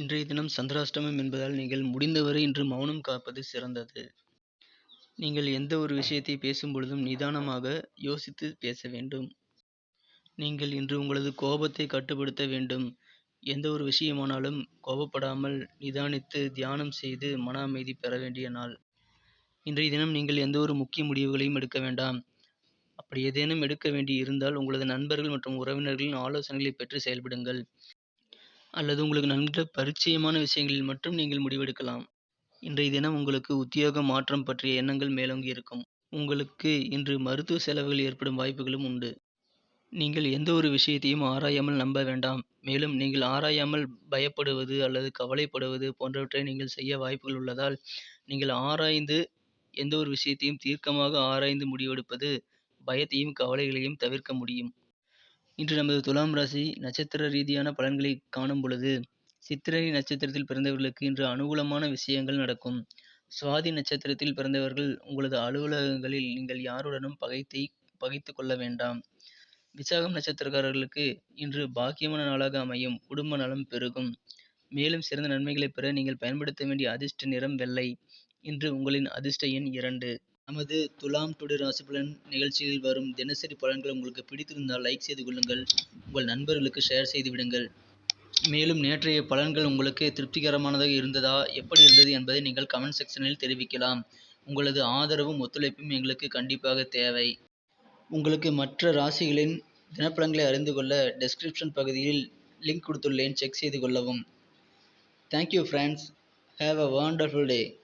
இன்றைய தினம் சந்திராஷ்டமம் என்பதால் நீங்கள் முடிந்தவரை இன்று மௌனம் காப்பது சிறந்தது. நீங்கள் எந்த ஒரு விஷயத்தை பேசும் பொழுதும் நிதானமாக யோசித்து பேச வேண்டும். நீங்கள் இன்று உங்களது கோபத்தை கட்டுப்படுத்த வேண்டும். எந்த ஒரு விஷயமானாலும் கோபப்படாமல் நிதானித்து தியானம் செய்து மன அமைதி பெற வேண்டிய நாள். இன்றைய தினம் நீங்கள் எந்த ஒரு முக்கிய முடிவுகளையும் எடுக்க வேண்டாம். அப்படி ஏதேனும் எடுக்க வேண்டி இருந்தால் உங்களது நண்பர்கள் மற்றும் உறவினர்களின் ஆலோசனைகளை பெற்று செயல்படுங்கள். அல்லது உங்களுக்கு நன்கு பரிச்சயமான விஷயங்களில் மட்டும் நீங்கள் முடிவெடுக்கலாம். இன்றைய தினம் உங்களுக்கு உத்தியோக மாற்றம் பற்றிய எண்ணங்கள் மேலோங்கி இருக்கும். உங்களுக்கு இன்று மருத்துவ செலவுகள் ஏற்படும் வாய்ப்புகளும் உண்டு. நீங்கள் எந்த ஒரு விஷயத்தையும் ஆராயாமல் நம்ப வேண்டாம். மேலும் நீங்கள் ஆராயாமல் பயப்படுவது அல்லது கவலைப்படுவது போன்றவற்றை நீங்கள் செய்ய வாய்ப்புகள் உள்ளதால் நீங்கள் ஆராய்ந்து எந்த ஒரு விஷயத்தையும் தீர்க்கமாக ஆராய்ந்து முடிவெடுப்பது பயத்தையும் கவலைகளையும் தவிர்க்க முடியும். இன்று நமது துலாம் ராசி நட்சத்திர ரீதியான பலன்களை காணும் பொழுது சித்திரை நட்சத்திரத்தில் பிறந்தவர்களுக்கு இன்று அனுகூலமான விஷயங்கள் நடக்கும். சுவாதி நட்சத்திரத்தில் பிறந்தவர்கள் உங்களது அலுவலகங்களில் நீங்கள் யாருடனும் பகைத்தை பகைத்து கொள்ள வேண்டாம். விசாகம் நட்சத்திரக்காரர்களுக்கு இன்று பாக்கியமான நாளாக அமையும். குடும்ப நலம் பெருகும். மேலும் சிறந்த நன்மைகளை பெற நீங்கள் பயன்படுத்த வேண்டிய அதிர்ஷ்ட நிறம் வெள்ளை. இன்று உங்களின் அதிர்ஷ்ட எண் இரண்டு. நமது துலாம் டுடே ராசி பலன் நிகழ்ச்சியில் வரும் தினசரி பலன்கள் உங்களுக்கு பிடித்திருந்தால் லைக் செய்து கொள்ளுங்கள். உங்கள் நண்பர்களுக்கு ஷேர் செய்து விடுங்கள். மேலும் நேற்றைய பலன்கள் உங்களுக்கு திருப்திகரமானதாக இருந்ததா எப்படி இருந்தது என்பதை நீங்கள் கமெண்ட் செக்ஷனில் தெரிவிக்கலாம். உங்களது ஆதரவும் ஒத்துழைப்பும் எங்களுக்கு கண்டிப்பாக தேவை. உங்களுக்கு மற்ற ராசிகளின் தினப்பலன்களை அறிந்து கொள்ள டெஸ்கிரிப்ஷன் பகுதியில் லிங்க் கொடுத்துள்ளேன். செக் செய்து கொள்ளவும். Thank you friends have a wonderful day